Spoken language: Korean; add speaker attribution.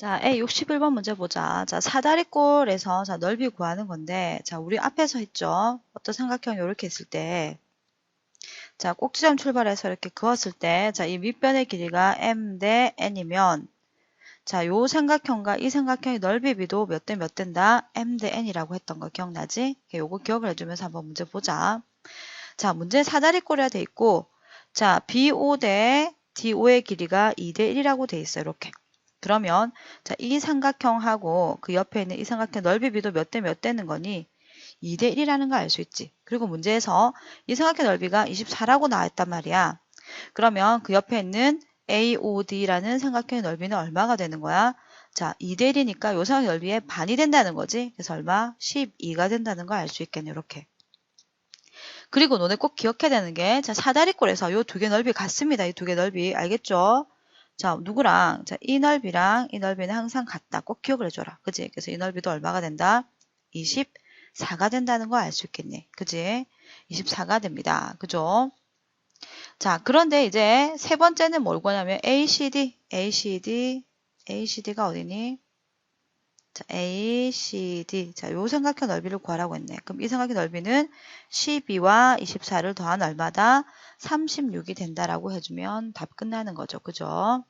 Speaker 1: 자, A 61번 문제 보자. 자, 사다리꼴에서 자, 넓이 구하는 건데, 자, 우리 앞에서 했죠. 어떤 삼각형이 이렇게 있을 때, 자, 꼭지점 출발해서 이렇게 그었을 때, 자, 이 밑변의 길이가 m 대 n이면, 자, 요 삼각형과 이 삼각형의 넓이 비도 몇 대 몇 된다? m 대 n이라고 했던 거 기억나지? 요거 기억을 해주면서 한번 문제 보자. 자, 문제 사다리꼴이라 돼 있고, 자, BO 대 DO의 길이가 2 대 1이라고 돼 있어요. 이렇게. 그러면 자, 이 삼각형하고 그 옆에 있는 이 삼각형 넓이 비도 몇 대 몇 되는 거니 2대 1이라는 걸 알 수 있지. 그리고 문제에서 이 삼각형 넓이가 24라고 나왔단 말이야. 그러면 그 옆에 있는 AOD라는 삼각형의 넓이는 얼마가 되는 거야? 자, 2대 1이니까 요 삼각형 넓이의 반이 된다는 거지. 그래서 얼마? 12가 된다는 걸 알 수 있겠네. 이렇게. 그리고 너네 꼭 기억해야 되는 게, 자, 사다리꼴에서 요 두 개 넓이 같습니다. 이 두 개 넓이. 알겠죠? 자, 누구랑? 자, 이 넓이랑 이 넓이는 항상 같다. 꼭 기억을 해줘라. 그지? 그래서 이 넓이도 얼마가 된다? 24가 된다는 거 알 수 있겠네. 그지? 24가 됩니다. 그죠? 자, 그런데 이제 세 번째는 뭘 구하냐면 ACD, ACD, ACD가 어디니? 자, ACD. 자, 요 삼각형 넓이를 구하라고 했네. 그럼 이 삼각형 넓이는 12와 24를 더한 얼마다? 36이 된다라고 해주면 답 끝나는 거죠. 그죠?